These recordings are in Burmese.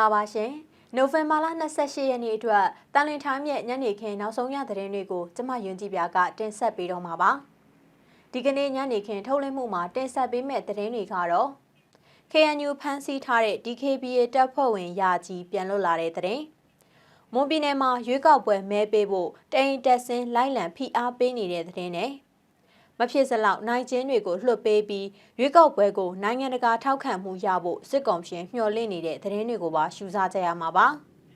္ဂလာပါရှင်။နိုဝင်ဘာလ28ရက်နေ့အတွက်တန်လင်ထိုင်းရဲ့ညနေခင်းနောက်ဆုံးရသတင်းတွေကိုကျမယွန်းကြည်ပြကတင်ဆက်ပေးတော့မှာပါ။ဒီကနေ့ညနေခင်းထုတ်လွှင့်မှုမှာတင်ဆက်ပေးမယ့်သတင်းတွေကတော့ KNU ဖမ်းဆီးထားတဲ့ DKBA တပ်ဖွဲ့ဝင်ယာကြီးပြန်လွတ်လာတဲ့သတင်း။မွန်ပြည်နယ်မှာရွေးကောက်ပွဲမဲပေးဖို့တိန်တက်စင်းလိုက်လံဖိအားပေးနေတဲ့သတင်းနဲ့ မဖြစ်စလောက်နိုင်ကျင်းတွေကိုလွှတ်ပေးပြီးရွေးကောက်ပွဲကိုနိုင်ငံတကာထောက်ခံမှုရဖို့စစ်ကောင်ရှင်မျှော်လင့်နေတဲ့သတင်းတွေကိုပါရှုစားကြရမှာပါ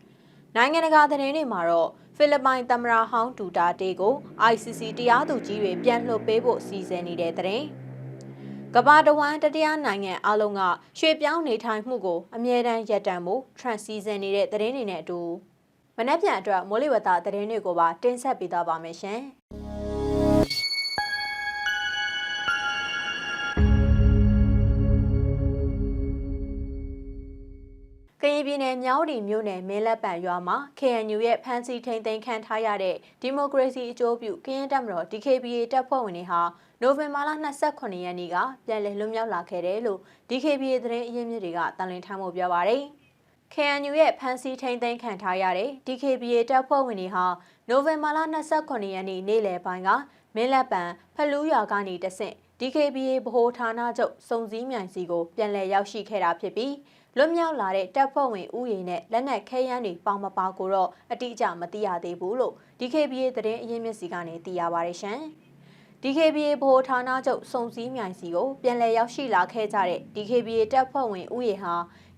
။နိုင်ငံတကာသတင်းတွေမှာတော့ဖိလစ်ပိုင်သမ္မတဟောင်းဒူတာတေကို ICC တရားသူကြီးတွေပြန်လွှတ်ပေးဖို့စီစဉ်နေတဲ့သတင်း။ကမ္ဘာတဝန်းတတရားနိုင်ငံအလုံးကရွှေ့ပြောင်းနေထိုင်မှုကိုအမြဲတမ်းရပ်တန့်ဖို့ transition နေတဲ့သတင်းတွေနဲ့အတူမနေ့ပြန်အတွက်မိုးလေဝသသတင်းတွေကိုပါတင်ဆက်ပေးသွားပါမယ်ရှင်။ ကရင်ပြည်နယ်မြောက်ရီမြို့နယ်မင်းလက်ပံရွာမှာ KNU ရဲ့ဖမ်းဆီးထိန်သိမ်းခံထားရတဲ့ဒီမိုကရေစီအကျိုးပြုကရင်တပ်မတော် DKBA တပ်ဖွဲ့ဝင်တွေဟာနိုဝင်ဘာလ29ရက်နေ့ကပြန်လည်လွတ်မြောက်လာခဲ့တယ်လို့ DKBA သတင်းအရင်းမြစ်တွေကတန်လင်းထမ်းဖို့ပြောပါရယ် KNU ရဲ့ဖမ်းဆီးထိန်သိမ်းခံထားရတဲ့ DKBA တပ်ဖွဲ့ဝင်တွေဟာနိုဝင်ဘာလ29ရက်နေ့နေ့လယ်ပိုင်းကမင်းလက်ပံဖလူးရွာကနေတဆင့် DKBA ဗဟိုဌာနချုပ်စုံစည်းမြိုင်စီကိုပြန်လည်ရောက်ရှိခဲ့တာဖြစ်ပြီး လွတ်မြောက်လာတဲ့တပ်ဖွဲ့ဝင်ဥယျာဉ်နဲ့လက်နက်ခဲယမ်းတွေပေါင်မပါကိုတော့အတိအကျမသိရသေးဘူးလို့ DKBA သတင်းအရင်းမြစ်စီကနေသိရပါတယ်ရှင်။ DKBA ဗဟိုဌာနချုပ်စုံစည်းမြိုင်စီကိုပြန်လည်ရောက်ရှိလာခဲ့ကြတဲ့ DKBA တပ်ဖွဲ့ဝင်ဥယျာဉ်ဟာ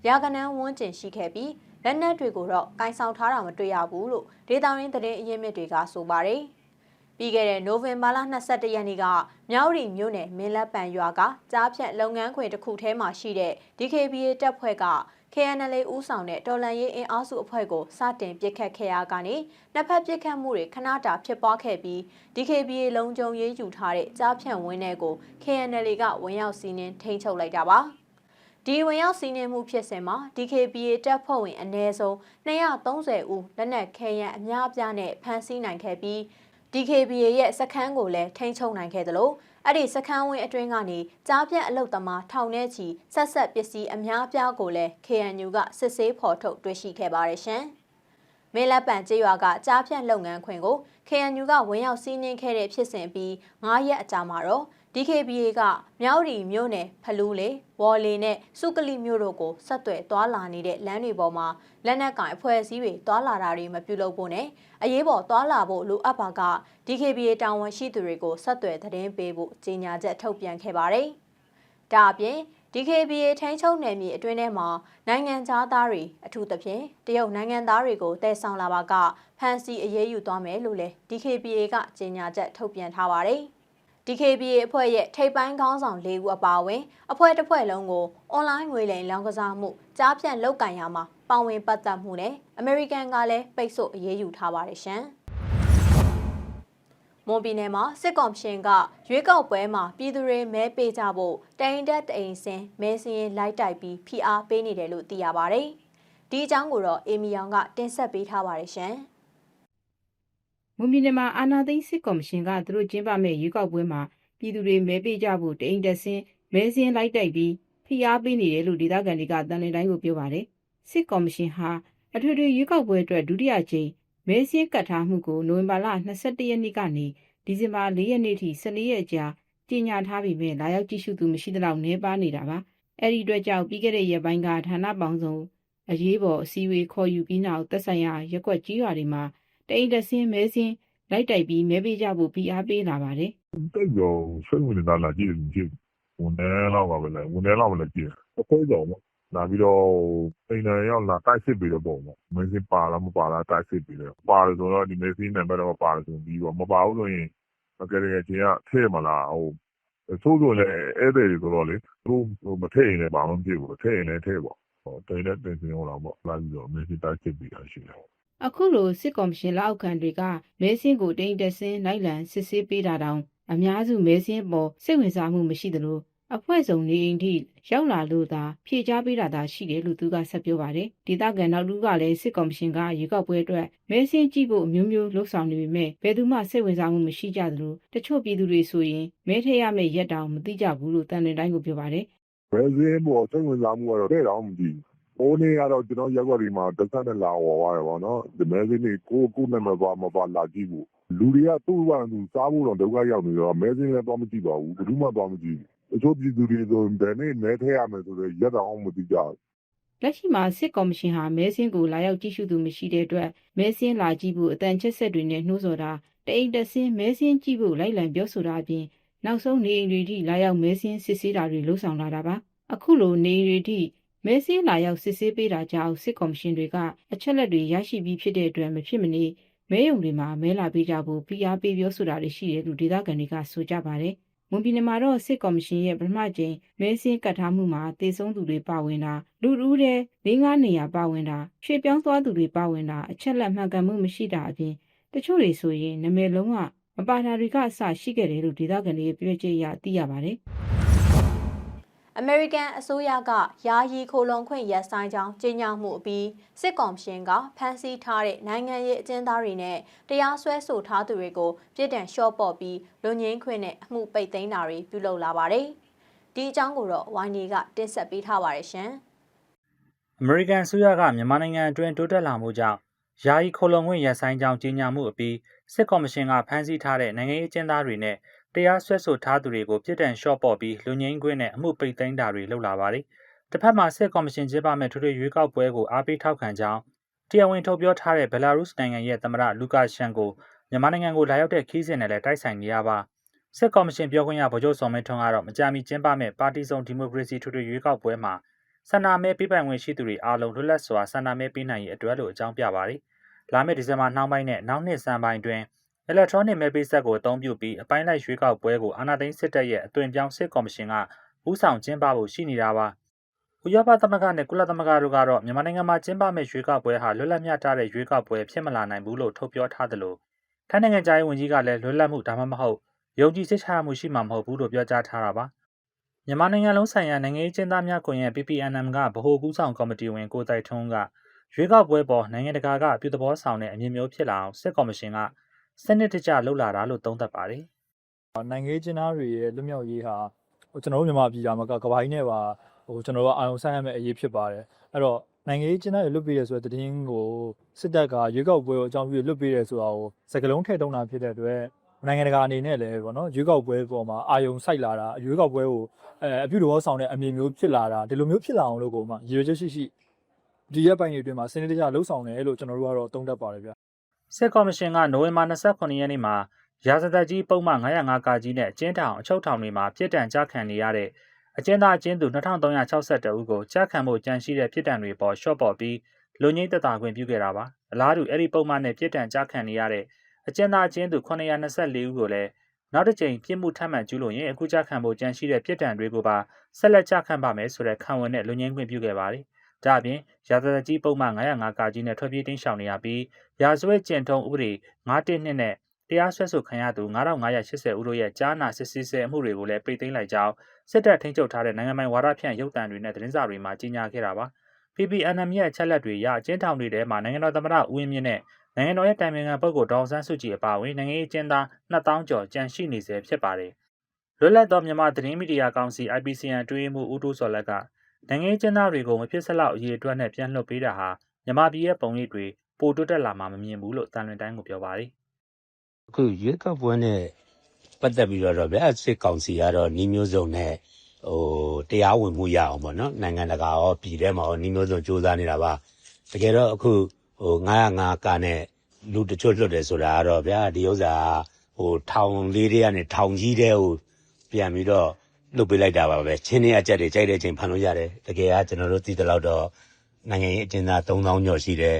ရာကနန်းဝန်းကျင်ရှိခဲ့ပြီးလက်နက်တွေကိုတော့ကင်ဆောင်ထားတာမတွေ့ရဘူးလို့ဒေတာရင်းသတင်းအရင်းမြစ်တွေကဆိုပါတယ်။ ပြီးခဲ့တဲ့နိုဝင်ဘာလ22ရက်နေ့ကမြောက်ရီမြို့နယ်မင်းလက်ပံရွာကကြားဖြတ်လုပ်ငန်းခွင်တစ်ခုထဲမှာရှိတဲ့ DKBA တပ်ဖွဲ့က KNL ဦးဆောင်တဲ့တော်လန်ရေးအင်အားစုအဖွဲ့ကိုစတင်ပစ်ခတ်ခဲ့ရာကနေနှစ်ဖက်ပစ်ခတ်မှုတွေခဏတာဖြစ်ပွားခဲ့ပြီး DKBA လုံခြုံရေးယူထားတဲ့ကြားဖြတ်ဝင်းထဲကို KNL ကဝင်ရောက်စီးနင်းထိန်းချုပ်လိုက်တာပါဒီဝင်ရောက်စီးနင်းမှုဖြစ်စဉ်မှာ DKBA တပ်ဖွဲ့ဝင်အ ਨੇ ဆုံး230ဦးလက်နက်ခဲယမ်းအများအပြားနဲ့ဖမ်းဆီးနိုင်ခဲ့ပြီး DKBA ရဲ့စခန်းကိုလည်းထိန်းချုပ်နိုင်ခဲ့သလိုအဲ့ဒီစခန်းဝင်းအတွင်းကနေကြားပြန့်အလုတ်သမားထောင်ထဲချီဆက်ဆက်ပစ္စည်းအများပြားကိုလည်း KNU ကစစ်ဆေးဖော်ထုတ်တွေ့ရှိခဲ့ပါတယ်ရှင်။ မေလပန်ကျေးရွာကကြားပြန့်လုပ်ငန်းခွင်ကို KNU ကဝင်ရောက်စီးနင်းခဲ့တဲ့ဖြစ်စဉ်ပြီး9ရက်အကြာမှာတော့ DKBA ကမြောက်ရီမြို့နယ်ဖလူးလေဝေါ်လီနဲ့စုကလိမြို့တို့ကိုဆက်သွယ်သွားလာနေတဲ့လမ်းတွေပေါ်မှာလက်နက်ကင်အဖွဲ့အစည်းတွေသွားလာတာတွေမပြုလုပ်ဖို့နဲ့အရေးပေါ်သွားလာဖို့လိုအပ်ပါက DKBA တာဝန်ရှိသူတွေကိုဆက်သွယ်သတင်းပေးဖို့ကြေညာချက်ထုတ်ပြန်ခဲ့ပါတယ်။ဒါအပြင် DKBA ထိန်းချုပ်နယ်မြေအတွင်းထဲမှာနိုင်ငံသားသားတွေအထူးသဖြင့်တရုတ်နိုင်ငံသားတွေကိုတည်ဆောင်လာပါကဖမ်းဆီးအရေးယူသွားမယ်လို့လည်း DKBA ကကြေညာချက်ထုတ်ပြန်ထားပါတယ်။ DKBA အဖွဲ့ရဲ့ထိပ်ပိုင်းခေါင်းဆောင်၄ဦးအပါအဝင်အဖွဲ့တစ်ဖွဲ့လုံးကိုအွန်လိုင်းငွေလိမ်လောင်းကစားမှုကြားဖြန့်လုပ်ကင်ရမှာပါဝင်ပတ်သက်မှုနဲ့အမေရိကန်ကလည်းပိတ်ဆို့အရေးယူထားပါတယ်ရှင်။ မွန်ပြည်နယ်မှာစစ်ကောင်ရှင်ကရွေးကောက်ပွဲမှာပြည်သူတွေမဲပေးကြဖို့တိုင်တက်တိန်စင်မဲစင်းလိုက်တိုက်ပြီးဖိအားပေးနေတယ်လို့သိရပါတယ်။ဒီအကြောင်းကိုတော့အေမီယောင်ကတင်ဆက်ပေးထားပါတယ်ရှင်။မွန်ပြည်နယ်မှာအာဏာသိမ်းစစ်ကော်မရှင်ကသူတို့ကျင်းပမဲ့ရွေးကောက်ပွဲမှာပြည်သူတွေမဲပေးကြဖို့တအိမ်တက်ဆင်းမဲစင်းလိုက်တိုက်ပြီးဖိအားပေးနေတယ်လို့ဒေသခံတွေကတန်လင်းတိုင်းကိုပြောပါတယ်။စစ်ကော်မရှင်ဟာအထွေထွေရွေးကောက်ပွဲအတွက်ဒုတိယကြိမ် မဲစင်းကတ်ထားမှုကိုနိုဝင်ဘာလ22ရက်နေ့ကနေဒီဇင်ဘာ4ရက်နေ့ထိ14ရက်ကြာကြီးညာထားပြီးမြဲလာရောက်ကြည့်ရှုသူမရှိသလောက်နှဲပါနေတာပါ။အဲ့ဒီအတွက်ကြောင့်ပြီးခဲ့တဲ့ရက်ပိုင်းကဌာနပေါင်းစုံအရေးပေါ်အစည်းအဝေးခေါ်ယူပြီးနောက်သက်ဆိုင်ရာရက်ွက်ကြီးရွာတွေမှာတအိမ်တဆင်းမဲစင်းလိုက်တိုက်ပြီးမဲပေးကြဖို့ဖိအားပေးလာပါတယ်တိတ်တော့စိတ်ဝင်စားလာကြည့်ကြည့်ဝန်ထမ်းလောက်ပါပဲလေဝန်ထမ်းလောက်ပဲလေကြည့်အခွဲကြော်ပေါ့ လာပြီးတော့အိမ်နယ်ရောက်လာတိုက်စစ်ပြီးတော့ပုံပေါ့မင်းစင်ပါလားမပါလားတိုက်စစ်ပြီးတော့ပါတယ်ဆိုတော့ဒီမင်းစင်နံပါတ်တော့ပါတယ်ဆိုပြီးတော့မပါဘူးဆိုရင်မကလေးချင်းကထဲမလားဟိုသို့ဆိုလည်းဧည့်သည်တွေဆိုတော့လေသူမထည့်ရင်လည်းဘာမှမဖြစ်ဘူးထည့်ရင်လည်းထည့်ပေါ့ဟိုတိတ်တဲ့တင်စင်ဟုတ်လားပေါ့လာပြီးတော့မင်းစင်တိုက်စစ်ပြီးတာရှိတယ်အခုလိုစစ်ကော်မရှင်လက်အောက်ခံတွေကမဲစင်းကိုတိမ်တက်ဆင်းလိုက်လံစစ်ဆေးပေးတာတောင်အများစုမဲစင်းပေါ်စိတ်ဝင်စားမှုမရှိသလို အဖွဲ့စုံနေအိမ်ထိရောက်လာလို့သာဖြေချပေးတာသာရှိတယ်လို့သူကဆက်ပြောပါတယ်ဒေသခံနောက်လူကလည်းစစ်ကော်မရှင်ကရေကောက်ပွဲအတွက်မဲစင်းကြည့်ဖို့အမျိုးမျိုးလှုပ်ဆောင်နေပေမဲ့ဘယ်သူမှစိတ်ဝင်စားမှုမရှိကြသလိုတချို့ပြည်သူတွေဆိုရင်မဲထည့်ရမယ့်ရက်တောင်မသိကြဘူးလို့တန်လင်တိုင်းကိုပြောပါတယ်ဘယ်စင်းပေါ်စိတ်ဝင်စားမှုကတော့တဲ့တော့မကြည့်ဘူးဟိုနေ့ကတော့ကျွန်တော်ရက်ွက်ဒီမှာတစ်ဆက်နဲ့လာဟော်သွားတယ်ပေါ့နော်ဒီမဲစင်းလေးကိုကိုနာမည်ပါမပါလာကြည့်ဖို့လူတွေကသူ့ဘာသူစားဖို့တော့ဒုက္ခရောက်နေတော့မဲစင်းလည်းတော့မကြည့်ပါဘူးဘယ်သူမှတော့မကြည့်ဘူး တချို့ပြည်သူတွေဆိုဘယ်နဲ့နဲထဲရမယ်ဆိုတော့ရက်တော့မသိကြဘူးလက်ရှိမှာစစ်ကော်မရှင်ဟာမဲစင်းကိုလာရောက်ကြည့်ရှုသူမရှိတဲ့အတွက်မဲစင်းလာကြည့်ဖို့အတန်ချက်ဆက်တွေနဲ့နှိုးဆော်တာတအိမ်တက်စင်းမဲစင်းကြည့်ဖို့လိုက်လံပြောဆိုတာအပြင်နောက်ဆုံးနေအိမ်တွေထိလာရောက်မဲစင်းစစ်ဆေးတာတွေလှုံ့ဆော်လာတာပါအခုလိုနေအိမ်တွေထိမဲစင်းလာရောက်စစ်ဆေးပေးတာကြောင့်စစ်ကော်မရှင်တွေကအချက်လက်တွေရရှိပြီးဖြစ်တဲ့အတွက်မဖြစ်မနေမဲယုံတွေမှာမဲလာပေးကြဖို့ဖိအားပေးပြောဆိုတာတွေရှိတယ်လို့ဒေသခံတွေကဆိုကြပါတယ် မွန်ပြည်နယ်မှာတော့စစ်ကော်မရှင်ရဲ့ပထမကြိမ်မဲစင်းကတ်ထားမှုမှာတေဆုံးသူတွေပါဝင်တာလူလူတဲ့၄၅နေရာပါဝင်တာရွှေ့ပြောင်းသွားသူတွေပါဝင်တာအချက်လက်မှန်ကန်မှုမရှိတာအပြင်တချို့တွေဆိုရင်နာမည်လုံးဝမပါတာတွေကအစရှိခဲ့တယ်လို့ဒေသခံတွေပြောကြရသိရပါတယ် အမေရိကန်အစိုးရကယာယီခိုလုံခွင့်ရပ်ဆိုင်းကြောင်းကြေညာမှုအပြီးစစ်ကောင်ရှင်ကဖမ်းဆီးထားတဲ့နိုင်ငံရေးအကျဉ်းသားတွေနဲ့တရားစွဲဆိုထားသူတွေကိုပြည်တံလျှော့ပေါ့ပြီးလူငင်းခွင့်နဲ့အမှုပိတ်သိမ်းတာတွေပြုလုပ်လာပါတယ်။ဒီအကြောင်းကိုတော့ဝိုင်းဒီကတင်ဆက်ပေးထားပါတယ်ရှင်။အမေရိကန်အစိုးရကမြန်မာနိုင်ငံအတွင်းတိုးတက်လာမှုကြောင့်ယာယီခိုလုံခွင့်ရပ်ဆိုင်းကြောင်းကြေညာမှုအပြီးစစ်ကော်မရှင်ကဖမ်းဆီးထားတဲ့နိုင်ငံရေးအကျဉ်းသားတွေနဲ့ တရားစွဲဆိုထားသူတွေကိုပြည်တံလျှော့ပေါ့ပြီးလူငင်းခွင့်နဲ့အမှုပိတ်သိမ်းတာတွေလုပ်လာပါတယ်။တစ်ဖက်မှာစစ်ကော်မရှင်ကျင်းပမဲ့ထွေထွေရွေးကောက်ပွဲကိုအားပေးထောက်ခံကြောင်းတရားဝင်ထုတ်ပြောထားတဲ့ဘယ်လာရုစ်နိုင်ငံရဲ့သမ္မတလူကာရှန်ကိုမြန်မာနိုင်ငံကိုလာရောက်တဲ့ခီးစဉ်နဲ့လည်းတိုက်ဆိုင်နေရပါစစ်ကော်မရှင်ပြောခွင့်ရဗိုလ်ချုပ်စော်မင်းထွန်းကတော့မကြာမီကျင်းပမဲ့ပါတီစုံဒီမိုကရေစီထွေထွေရွေးကောက်ပွဲမှာဆန္ဒမဲပေးပိုင်ခွင့်ရှိသူတွေအားလုံးလွတ်လပ်စွာဆန္ဒမဲပေးနိုင်ရေးအတွက်လို့အကြောင်းပြပါတယ်။လာမယ့်ဒီဇင်ဘာနှောင်းပိုင်းနဲ့နောက်နှစ်စံပိုင်းတွင် electronic မဲပေးဆက်ကိုအသုံးပြုပြီးအပိုင်းလိုက်ရွေးကောက်ပွဲကိုအာဏာသိမ်းစစ်တပ်ရဲ့အသွင်ပြောင်းစစ်ကော်မရှင်ကဦးဆောင်ကျင်းပဖို့ရှိနေတာပါ။ဥရောပသမဂ္ဂနဲ့ကုလသမဂ္ဂတို့ကတော့မြန်မာနိုင်ငံမှာကျင်းပမယ့်ရွေးကောက်ပွဲဟာလွတ်လပ်မျှတတဲ့ရွေးကောက်ပွဲဖြစ်မလာနိုင်ဘူးလို့ထုတ်ပြောထားသလိုထိုင်းနိုင်ငံသားရေးဝန်ကြီးကလည်းလွတ်လပ်မှုဒါမှမဟုတ်ယုံကြည်စိတ်ချမှုရှိမှာမဟုတ်ဘူးလို့ပြောကြားထားတာပါ။မြန်မာနိုင်ငံလုံးဆိုင်ရာနိုင်ငံရေးကျင်းသားများကွန်ရက် PPNM ကဗဟိုကူးဆောင်ကော်မတီဝင်ကိုတိုက်ထွန်းကရွေးကောက်ပွဲပေါ်နိုင်ငံတကာကအပြုသဘောဆောင်တဲ့အမြင်မျိုးဖြစ်လာအောင်စစ်ကော်မရှင်က စနစ်တကျလှုပ်လာတာလို့သုံးသပ်ပါတယ်နိုင်ငံရေးကျင်းသားတွေရဲ့လွတ်မြောက်ရေးဟာဟိုကျွန်တော်တို့မြန်မာပြည်သားမှာကကဘာကြီးနဲ့ပါဟိုကျွန်တော်တို့အာရုံစိုက်ရမယ့်အရေးဖြစ်ပါတယ်အဲ့တော့နိုင်ငံရေးကျင်းသားတွေလွတ်ပေးတယ်ဆိုတဲ့သတင်းကိုစစ်တပ်ကရွေးကောက်ပွဲကိုအကြောင်းပြုလွတ်ပေးတယ်ဆိုတာကိုစကလုံးထည့်တုံးတာဖြစ်တဲ့အတွက်နိုင်ငံတကာအနေနဲ့လည်းပေါ့နော်ရွေးကောက်ပွဲပေါ်မှာအာရုံစိုက်လာတာရွေးကောက်ပွဲကိုအဲအပြုတော်ဆောင်တဲ့အမြင်မျိုးဖြစ်လာတာဒီလိုမျိုးဖြစ်လာအောင်လို့ကိုမှရည်ရွယ်ချက်ရှိရှိဒီရက်ပိုင်းတွေအတွင်းမှာစနစ်တကျလှုပ်ဆောင်တယ်လို့ကျွန်တော်တို့ကတော့သုံးသပ်ပါတယ်ဗျ စစ်ကော်မရှင်ကနိုဝင်ဘာ29ရက်နေ့မှာရာဇသက်ကြီးပုံမှန်905ကကြီးနဲ့အကျဉ်းထောင်အချုပ်ထောင်တွေမှာပြစ်ဒဏ်ကြားခံနေရတဲ့အကျဉ်းသားအကျဉ်းသူ2362ဦးကိုကြားခံမှုကြန့်ရှိတဲ့ပြစ်ဒဏ်တွေပေါ်ရှော့ပေါ်ပြီးလူငိမ့်သက်သာခွင့်ပြုခဲ့တာပါအလားတူအဲ့ဒီပုံမှန်နဲ့ပြစ်ဒဏ်ကြားခံနေရတဲ့အကျဉ်းသားအကျဉ်းသူ924ဦးကိုလည်းနောက်တစ်ကြိမ်ပြစ်မှုထပ်မံကျူးလွန်ရင်အခုကြားခံမှုကြန့်ရှိတဲ့ပြစ်ဒဏ်တွေကိုပါဆက်လက်ကြားခံပါမယ်ဆိုတဲ့ခံဝန်နဲ့လူငိမ့်ခွင့်ပြုခဲ့ပါတယ်ဒါအပြင်ရာဇသက်ကြီးပုံမှန်905ကကြီးနဲ့ထွက်ပြေးတင်းရှောင်နေရပြီး ရာဇဝတ်ကျင့်ထုံးဥပဒေ912နဲ့တရားစွဲဆိုခံရသူ9580ဦးတို့ရဲ့ကြားနာစစ်ဆေးဆဲအမှုတွေကိုလည်းပိတ်သိမ်းလိုက်ကြောင်းစစ်တပ်ထိန်းချုပ်ထားတဲ့နိုင်ငံပိုင်ဝါဒဖြန့်ရုပ်သံတွေနဲ့သတင်းစာတွေမှာကြေညာခဲ့တာပါ PPNM ရဲ့အချက်လက်တွေအရအကျဉ်းထောင်တွေထဲမှာနိုင်ငံတော်သမ္မတဦးဝင်းမြင့်နဲ့နိုင်ငံတော်ရဲ့တိုင်ပင်ခံပုဂ္ဂိုလ်ဒေါအောင်ဆန်းစုကြည်အပါအဝင်နိုင်ငံရေးအကျဉ်းသား2000ကျော်ကြန့်ရှိနေဆဲဖြစ်ပါတယ်လွတ်လပ်သောမြန်မာသတင်းမီဒီယာကောင်စီ IPCN တွင်းမှုဦးတိုးစော်လက်ကနိုင်ငံရေးကျဉ်းသားတွေကိုမဖြစ်စလောက်အရေးအတွက်နဲ့ပြန်လွှတ်ပေးတာဟာမြန်မာပြည်ရဲ့ပုံရိပ်တွေ ပိုတိုးတက်လာမှာမမြင်ဘူးလို့တန်လွင်တိုင်းကိုပြောပါတယ်အခုရွေးကောက်ပွဲနဲ့ပတ်သက်ပြီးတော့တော့ဗျာစစ်ကောင်စီကတော့နှီးမျိုးစုံနဲ့ဟိုတရားဝင်မှုရအောင်ပေါ့နော်နိုင်ငံတကာရောပြည်ထဲမှာရောနှီးမျိုးစုံစူးစမ်းနေတာပါတကယ်တော့အခုဟို905ကနဲ့လူတချို့လွတ်တယ်ဆိုတာကတော့ဗျာဒီဥစ္စာဟိုထောင်လေးတွေကနေထောင်ကြီးတဲ့ဟိုပြန်ပြီးတော့လွတ်ပေးလိုက်တာပါပဲချင်းနေအကြက်တွေကြိုက်တဲ့အချိန်ဖန်လို့ရတယ်တကယ်ကကျွန်တော်တို့သိတဲ့လောက်တော့နိုင်ငံရေးအကျဉ်းသား3000ကျော်ရှိတယ်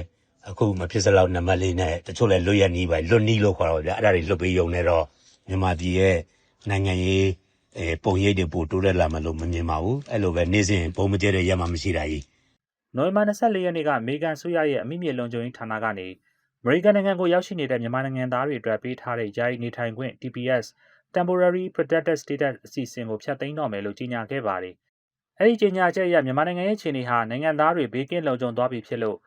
အခုမဖြစ်စလောက်နံပါတ်လေးနဲ့တချို့လဲလွတ်ရနီးပါလွတ်နီးလို့ခေါ်တော့ဗျာအဲ့ဒါတွေလွတ်ပေးရုံနဲ့တော့မြန်မာပြည်ရဲ့နိုင်ငံရေးအဲပုံရိပ်တွေပိုတိုးတက်လာမှလို့မမြင်ပါဘူးအဲ့လိုပဲနေ့စဉ်ဘုံမကျတဲ့ရက်မှမရှိတာကြီးနိုဝင်ဘာ24ရက်နေ့ကအမေရိကန်ဆိုရရဲ့အမိမြေလုံခြုံရေးဌာနကနေအမေရိကန်နိုင်ငံကိုရောက်ရှိနေတဲ့မြန်မာနိုင်ငံသားတွေအတွက်ပေးထားတဲ့ယာယီနေထိုင်ခွင့် TPS Temporary Protected Status အစီအစဉ်ကိုဖျက်သိမ်းတော့မယ်လို့ကြေညာခဲ့ပါတယ်။အဲဒီကြေညာချက်အရမြန်မာနိုင်ငံရဲ့ခြေအနေဟာနိုင်ငံသားတွေဘေးကင်းလုံခြုံသွားပြီဖြစ်လို့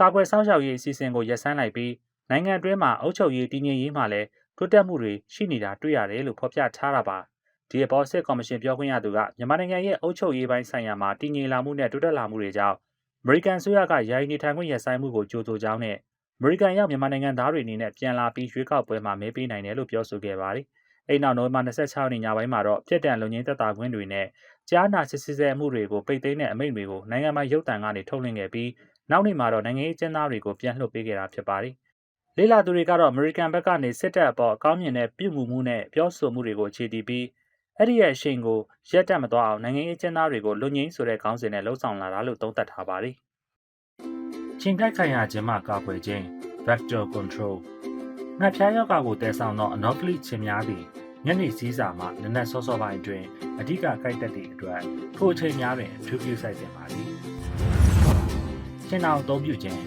ကာကွယ်စောင့်ရှောက်ရေးအစီအစဉ်ကိုရပ်ဆိုင်းလိုက်ပြီးနိုင်ငံအတွင်းမှာအုပ်ချုပ်ရေးတည်ငြိမ်ရေးမှာလည်းတိုးတက်မှုတွေရှိနေတာတွေ့ရတယ်လို့ဖော်ပြထားတာပါ။ဒီအပေါ်စစ်ကော်မရှင်ပြောခွင့်ရသူကမြန်မာနိုင်ငံရဲ့အုပ်ချုပ်ရေးပိုင်းဆိုင်ရာမှာတည်ငြိမ်လာမှုနဲ့တိုးတက်လာမှုတွေကြောင့်အမေရိကန်အစိုးရကယာယီနေထိုင်ခွင့်ရပ်ဆိုင်းမှုကိုကြိုဆိုကြောင်းနဲ့အမေရိကန်ရောက်မြန်မာနိုင်ငံသားတွေအနေနဲ့ပြန်လာပြီးရွေးကောက်ပွဲမှာမဲပေးနိုင်တယ်လို့ပြောဆိုခဲ့ပါတယ်။အဲ့နောက်နိုဝင်ဘာ26ရက်နေ့ညပိုင်းမှာတော့ပြစ်ဒဏ်လုံငင်းသက်သာခွင့်တွေနဲ့ကြားနာစစ်ဆေးဆဲမှုတွေကိုပိတ်သိမ်းတဲ့အမိန့်တွေကိုနိုင်ငံပိုင်ရုပ်သံကနေထုတ်လွှင့်ခဲ့ပြီး နောက်နေ့မှာတော့နိုင်ငံရေးကျင်းသားတွေကိုပြန်လှုပ်ပေးခဲ့တာဖြစ်ပါတယ်။လေးလာသူတွေကတော့အမေရိကန်ဘက်ကနေစစ်တပ်အပေါ်အကောင်းမြင်တဲ့ပြုမှုမှုနဲ့ပြောဆိုမှုတွေကိုအခြေတည်ပြီးအဲ့ဒီရဲ့အရှိန်ကိုရက်တက်မသွားအောင်နိုင်ငံရေးကျင်းသားတွေကိုလွတ်ငင်းဆိုတဲ့ခေါင်းစဉ်နဲ့လှုံ့ဆော်လာတာလို့သုံးသပ်ထားပါတယ်။ချိန်ကိုက်ခိုင်ရခြင်းမှကာကွယ်ခြင်း vector control ငှက်ဖျားယောဂါကိုတည်ဆောင်သော anophili ခြင်းများသည့်ညနေစည်းစာမှနနက်စောစောပိုင်းအတွင်းအဓိကကိုက်တက်သည့်အတွက်ထိုအချိန်များတွင်အထူးပြုဆိုင်တင်ပါသည်။ ခြင်အောင်အသုံးပြုခြင်း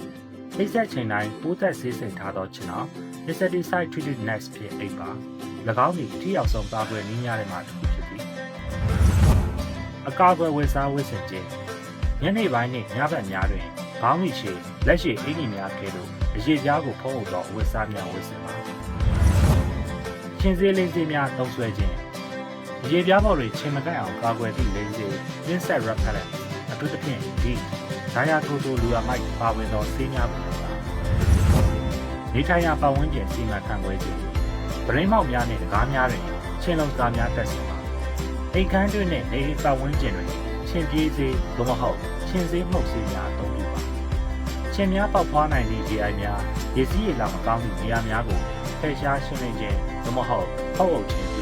နှိစက်ချိန်တိုင်းပိုးသက်ဆေးစိတ်ထားသောခြင်အောင် insecticide treated nets ဖြင့်အိပ်ပါ၎င်းသည်ထိရောက်ဆုံးကာကွယ်နည်းများထဲမှတစ်ခုဖြစ်သည်အကာအကွယ်ဝတ်စားဝတ်ဆင်ခြင်းညနေပိုင်းနှင့်ညဘက်များတွင်ဘောင်းမီရှိလက်ရှိအင်ကြီးများကဲ့သို့အရေးပြားကိုဖုံးအုပ်သောဝတ်စားများဝတ်ဆင်ပါချင်းစည်းလေးစည်းများသုံးဆွဲခြင်းအရေးပြားပေါ်တွင်ချင်းမကန့်အောင်ကာကွယ်သည့်လေးစည်း insect repellent အထူးသဖြင့်ဒီ ဇာယာထိုတိုလူရမိုက်ပါဝင်သောဆေးများကိုပါနေထိုင်ရာပတ်ဝန်းကျင်စီမံခန့်ခွဲခြင်းပရင်းမောက်များနှင့်ကားများတွင်ချင်းလုံးကားများတက်ဆင်ပါအိမ်ခန်းတွင်နှင့်နေအိမ်ပတ်ဝန်းကျင်တွင်ချင်းပြေးစေသို့မဟုတ်ချင်းစေးမှုတ်စေးများအသုံးပြုပါချင်းများပေါက်ဖွားနိုင်သည့် GI များရေစီးရေလာမကောင်းသည့်နေရာများကိုဖယ်ရှားရှင်းလင်းခြင်းသို့မဟုတ်ဟောက်အုပ်ခြင်း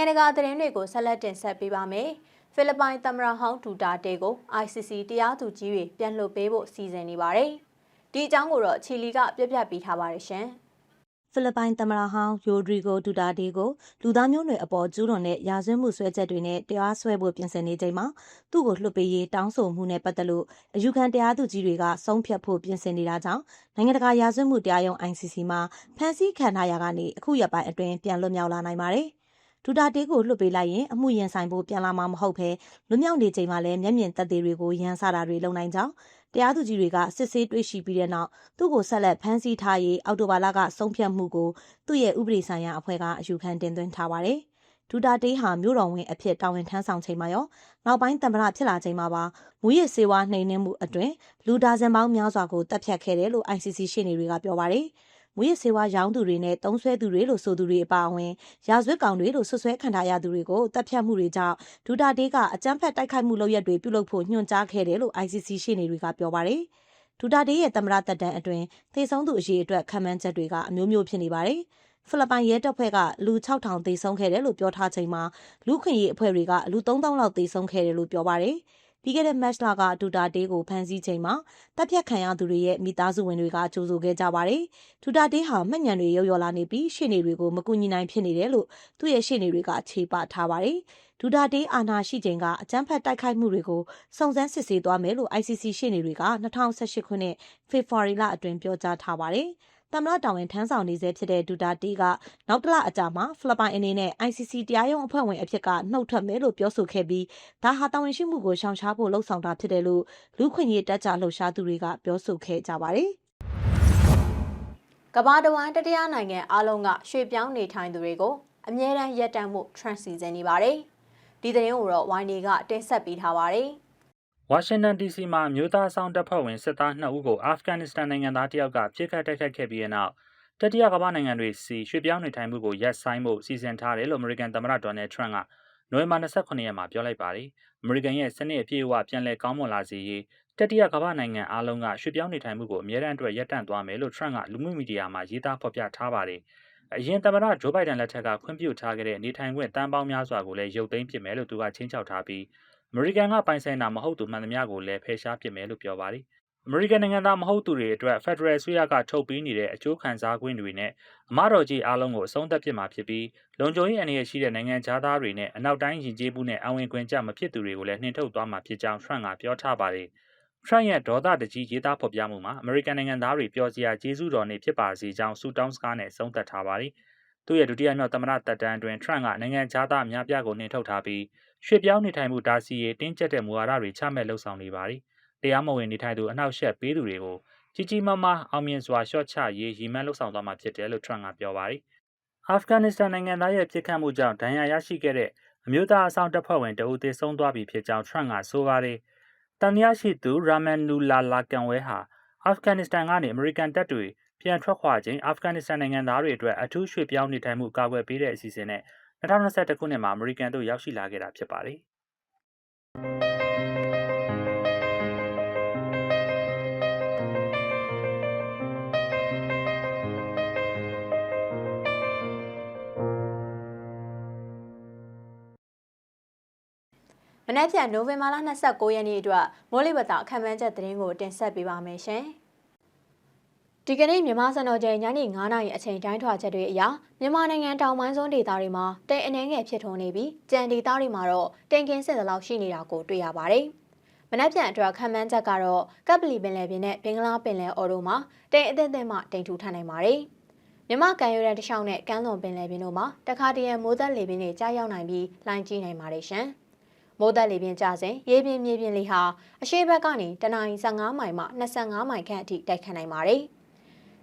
နိုင်ငံတကာသတင်းတွေကိုဆက်လက်တင်ဆက်ပေးပါမယ်။ဖိလစ်ပိုင်သမ္မတဟောင်းဒူတာတေကို ICC တရားသူကြီးတွေပြန်လွှတ်ပေးဖို့စီစဉ်နေပါတယ်။ဒီအကြောင်းကိုတော့ချီလီကပြပြပေးထားပါတယ်ရှင်။ဖိလစ်ပိုင်သမ္မတဟောင်းယိုဒရီဂိုဒူတာဒေကိုလူသားမျိုးနွယ်အပေါ်ကျူးလွန်တဲ့ရာဇဝတ်မှုဆွဲချက်တွေနဲ့တရားစွဲဖို့ပြင်ဆင်နေချိန်မှာသူ့ကိုလွှတ်ပေးရေးတောင်းဆိုမှုနဲ့ပတ်သက်လို့အယူခံတရားသူကြီးတွေကဆုံးဖြတ်ဖို့ပြင်ဆင်နေတာကြောင့်နိုင်ငံတကာရာဇဝတ်မှုတရားရုံး ICC မှာဖမ်းဆီးခံထားရကနေအခုရက်ပိုင်းအတွင်းပြန်လွတ်မြောက်လာနိုင်ပါတယ်။ ဒူတာတေးကိုလွှတ်ပေးလိုက်ရင်အမှုရင်ဆိုင်ဖို့ပြန်လာမှာမဟုတ်ဘဲလွတ်မြောက်နေချိန်မှာလည်းမျက်မြင်သက်သေတွေကိုရန်ဆတာတွေလုပ်နိုင်ကြောင်းတရားသူကြီးတွေကစစ်ဆေးတွေ့ရှိပြီးတဲ့နောက်သူ့ကိုဆက်လက်ဖမ်းဆီးထားရေးအော်တိုဘာလကဆုံးဖြတ်မှုကိုသူ့ရဲ့ဥပဒေဆိုင်ရာအဖွဲ့ကအယူခံတင်သွင်းထားပါတယ်။ဒူတာတေးဟာမြို့တော်ဝင်အဖြစ်တာဝန်ထမ်းဆောင်ချိန်မှာရောနောက်ပိုင်းတမ္ပရဖြစ်လာချိန်မှာပါမူရစ်စေဝါနှိမ်နှင်းမှုအတွင်လူဒါဇင်ပေါင်းများစွာကိုတပ်ဖြတ်ခဲ့တယ်လို့ ICC ရှေ့နေတွေကပြောပါတယ်။ မူရစ်စေဝါရောင်းသူတွေနဲ့တုံးဆွဲသူတွေလို့ဆိုသူတွေအပါအဝင်ရာဇဝတ်ကောင်တွေလို့ဆွဆွဲခံထားရသူတွေကိုတပ်ဖြတ်မှုတွေကြောင့်ဒူတာတေးကအကြမ်းဖက်တိုက်ခိုက်မှုလုပ်ရက်တွေပြုလုပ်ဖို့ညွှန်ကြားခဲ့တယ်လို့ ICC ရှေ့နေတွေကပြောပါတယ်။ဒူတာတေးရဲ့သမ္မတသက်တမ်းအတွင်းသေဆုံးသူအရေးအတွက်ခံမှန်းချက်တွေကအမျိုးမျိုးဖြစ်နေပါတယ်။ဖိလစ်ပိုင်ရဲတပ်ဖွဲ့ကလူ6000သေဆုံးခဲ့တယ်လို့ပြောထားချိန်မှာလူခွင့်ရေးအဖွဲ့တွေကလူ3000လောက်သေဆုံးခဲ့တယ်လို့ပြောပါတယ်။ ပြီးခဲ့တဲ့ match လက ဒူတာတေးကိုဖမ်းဆီးချိန်မှာတပ်ဖြတ်ခံရသူတွေရဲ့မိသားစုဝင်တွေကကြိုဆိုခဲ့ကြပါတယ်။ဒူတာတေးဟာမှတ်ညံတွေရုပ်ရော်လာနေပြီးရှေ့နေတွေကိုမကူညီနိုင်ဖြစ်နေတယ်လို့သူ့ရဲ့ရှေ့နေတွေကခြေပထားပါတယ်။ဒူတာတေးအာဏာရှိချိန်ကအကြမ်းဖက်တိုက်ခိုက်မှုတွေကိုစုံစမ်းစစ်ဆေးသွားမယ်လို့ ICC ရှေ့နေတွေက2018ခုနှစ်ဖေဖော်ဝါရီလအတွင်းပြောကြားထားပါတယ်။ သမ္မတတာဝန်ထမ်းဆောင်နေဆဲဖြစ်တဲ့ဒူတာတီကနောက်တလအကြာမှာဖိလစ်ပိုင်အနေနဲ့ ICC တရားရုံးအဖွဲ့ဝင်အဖြစ်ကနှုတ်ထွက်မယ်လို့ပြောဆိုခဲ့ပြီးဒါဟာတာဝန်ရှိမှုကိုရှောင်ရှားဖို့လှုံ့ဆော်တာဖြစ်တယ်လို့လူခွင့်ရေးတက်ကြလှုပ်ရှားသူတွေကပြောဆိုခဲ့ကြပါတယ်။ကမ္ဘာတဝန်းတတရားနိုင်ငံအလုံးကရွှေပြောင်းနေထိုင်သူတွေကိုအမြဲတမ်းရက်တန့်မှု trend စီစဉ်နေပါတယ်။ဒီသတင်းကိုတော့ YNE ကတင်ဆက်ပေးထားပါတယ်။ ဝါရှင်တန် DC မှာမြို့သားဆောင်တပ်ဖွဲ့ဝင်စစ်သား2ဦးကိုအာဖဂန်နစ္စတန်နိုင်ငံသားတယောက်ကပြစ်ခတ်တိုက်ခိုက်ခဲ့ပြီးတဲ့နောက်တတိယကမ္ဘာနိုင်ငံတွေစီရွှေ့ပြောင်းနေထိုင်မှုကိုရပ်ဆိုင်းဖို့စီစဉ်ထားတယ်လို့ American သမ္မတ Donald Trump ကနိုဝင်ဘာ29ရက်မှာပြောလိုက်ပါတယ်။ American ရဲ့စနစ်အပြည့်အဝပြန်လည်ကောင်းမွန်လာစေရေးတတိယကမ္ဘာနိုင်ငံအားလုံးကရွှေ့ပြောင်းနေထိုင်မှုကိုအမြဲတမ်းအတွက်ရပ်တန့်သွားမယ်လို့ Trump ကလူမှုမီဒီယာမှာရေးသားဖော်ပြထားပါတယ်။အရင်သမ္မတဂျိုးဘိုင်ဒန်လက်ထက်ကခွင့်ပြုထားခဲ့တဲ့နေထိုင်ခွင့်တန်းပေါင်းများစွာကိုလည်းရုပ်သိမ်းပစ်မယ်လို့သူကချင်းချောက်ထားပြီး အမေရိကန်ကပိုင်ဆိုင်တာမဟုတ်သူမှန်သမျှကိုလည်းဖယ်ရှားပစ်မယ်လို့ပြောပါတယ်။အမေရိကန်နိုင်ငံသားမဟုတ်သူတွေအတွက် Federal အစိုးရကထုတ်ပေးနေတဲ့အကျိုးခံစား권တွေနဲ့အမတော်ကြီးအားလုံးကိုအဆုံးသတ်ပစ်မှာဖြစ်ပြီးလုံခြုံရေးအနေနဲ့ရှိတဲ့နိုင်ငံခြားသားတွေနဲ့အနောက်တိုင်းယဉ်ကျေးမှုနဲ့အဝင်ခွင့်ကြမဖြစ်သူတွေကိုလည်းနှင်ထုတ်သွားမှာဖြစ်ကြောင်း Trump ကပြောထားပါတယ်။ Trump ရဲ့ဒေါသတကြီးရေးသားဖော်ပြမှုမှာအမေရိကန်နိုင်ငံသားတွေပျော်စရာကျေးဇူးတော်နေဖြစ်ပါစေကြောင်းဆုတောင်းစကားနဲ့ဆုံးသက်ထားပါတယ်။သူ့ရဲ့ဒုတိယမြောက်သမ္မတတက်တန်းအတွင်း Trump ကနိုင်ငံခြားသားအများပြားကိုနှင်ထုတ်ထားပြီး ရွှေ့ပြောင်းနေထိုင်မှုတားဆီးရေးတင်းကျပ်တဲ့မူဝါဒတွေချမှတ်လှုပ်ဆောင်နေပါတယ်။တရားမဝင်နေထိုင်သူအနှောက်အယှက်ပေးသူတွေကိုကြီးကြီးမားမားအောင်မြင်စွာရှော့ချရေးရည်မှန်းလှုပ်ဆောင်သွားမှာဖြစ်တယ်လို့ Trump ကပြောပါတယ်။အာဖဂန်နစ္စတန်နိုင်ငံသားရဲ့ပြစ်ခတ်မှုကြောင့်ဒဏ်ရာရရှိခဲ့တဲ့အမျိုးသားအဆောင်တပ်ဖွဲ့ဝင်တအုပ်သေဆုံးသွားပြီဖြစ်ကြောင်း Trump ကဆိုပါတယ်။တန်ရရှိသူရာမန်နူလာလာကန်ဝဲဟာအာဖဂန်နစ္စတန်ကနေအမေရိကန်တပ်တွေပြန်ထွက်ခွာခြင်းအာဖဂန်နစ္စတန်နိုင်ငံသားတွေအတွက်အထူးရွှေ့ပြောင်းနေထိုင်မှုကာကွယ်ပေးတဲ့အစီအစဉ်နဲ့ 2021ခုနှစ်မှာအမေရိကန်တို့ရောက်ရှိလာခဲ့တာဖြစ်ပါတယ်။မနက်ဖြန်နိုဝင်ဘာလ29ရက်နေ့အတွက်မိုးလေဝသအခမ်းအနားချက်သတင်းကိုတင်ဆက်ပေးပါမယ်ရှင်။ ဒီကနေ့မြန်မာစံတော်ချိန်ညနေ9:00နာရီအချိန်တိုင်းထွာချက်တွေအရမြန်မာနိုင်ငံတောင်ပိုင်းစွန်းဒေသတွေမှာတိမ်အနှဲငယ်ဖြစ်ထွန်းနေပြီးကြံဒေသတွေမှာတော့တိမ်ကင်းစစ်တလောက်ရှိနေတာကိုတွေ့ရပါတယ်။မနက်ဖြန်အတွက်ခံမှန်းချက်ကတော့ကပ်ပလီပင်လယ်ပြင်နဲ့ဘင်္ဂလားပင်လယ်အော်တို့မှာတိမ်အသင့်အသင့်မှတိမ်ထူထပ်နိုင်ပါတယ်။မြမကန်ရွရန်တခြားနဲ့ကမ်းလွန်ပင်လယ်ပြင်တို့မှာတခါတရံမိုးသက်လေပြင်းတွေကြားရောက်နိုင်ပြီးလိုင်းကြီးနိုင်ပါတယ်ရှင်။မိုးသက်လေပြင်းကြစဉ်ရေပြင်းမြေပြင်းလေဟာအရှိဘက်ကနေတနအီ15မိုင်မှ25မိုင်ခန့်အထိတိုက်ခတ်နိုင်ပါတယ်။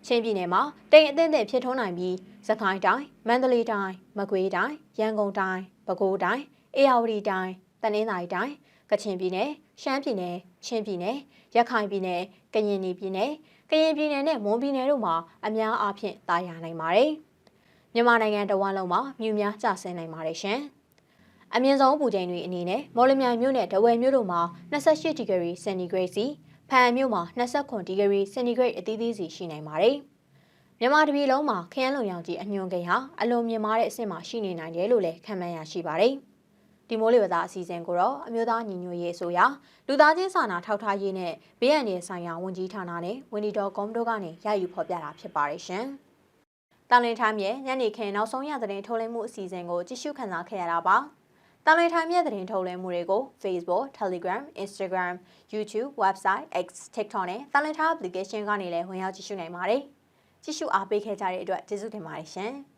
ချင်းပြည်နယ်မှာတိမ်အသင့်အသင့်ဖြစ်ထွန်းနိုင်ပြီးစကိုင်းတိုင်းမန္တလေးတိုင်းမကွေးတိုင်းရန်ကုန်တိုင်းပဲခူးတိုင်းအေရဝတီတိုင်းတနင်္သာရီတိုင်းကချင်ပြည်နယ်ရှမ်းပြည်နယ်ချင်းပြည်နယ်ရခိုင်ပြည်နယ်ကရင်ပြည်နယ်ကရင်ပြည်နယ်နဲ့မွန်ပြည်နယ်တို့မှာအများအားဖြင့်တာယာနိုင်ပါတယ်။မြန်မာနိုင်ငံတဝန်းလုံးမှာမြူများကျဆင်းနိုင်ပါတယ်ရှင်။အမြင့်ဆုံးပူချိန်တွေအနေနဲ့မော်လမြိုင်မြို့နဲ့ဒဝယ်မြို့တို့မှာ28ဒီဂရီစင်တီဂရိတ်စီ ဖန်မြို့မှာ29ဒီဂရီစင်တီဂရိတ်အသီးသီးစီရှိနိုင်ပါတယ်။မြန်မာတပြည်လုံးမှာခရမ်းလုံရောင်ကြီးအညွန်ကိန်းဟာအလွန်မြင့်မားတဲ့အဆင့်မှာရှိနေနိုင်တယ်လို့လည်းခန့်မှန်းရရှိပါတယ်။ဒီမိုးလေဝသအစီအစဉ်ကိုတော့အမျိုးသားညီညွတ်ရေးအစိုးရလူသားချင်းစာနာထောက်ထားရေးနဲ့ဘေးအန္တရာယ်ဆိုင်ရာဝန်ကြီးဌာနနဲ့ဝန်ဒီတော်ကွန်တို့ကနေရယူဖော်ပြတာဖြစ်ပါတယ်ရှင်။တောင်လင်းထိုင်းရဲ့ညနေခင်းနောက်ဆုံးရသတင်းထုတ်လင်းမှုအစီအစဉ်ကိုကြည့်ရှုခန်းစားခဲ့ရတာပါ။ တောင်လင်းထိုင်းရဲ့သတင်းထုတ်လင်းမှုတွေကို Facebook, Telegram, Instagram, YouTube, Website, X, TikTok နဲ့တောင်လင်းထိုင်း application ကနေလည်းဝင်ရောက်ကြည့်ရှုနိုင်ပါတယ်။ကြည့်ရှုအားပေးခဲ့ကြတဲ့အတွက်ကျေးဇူးတင်ပါတယ်ရှင်။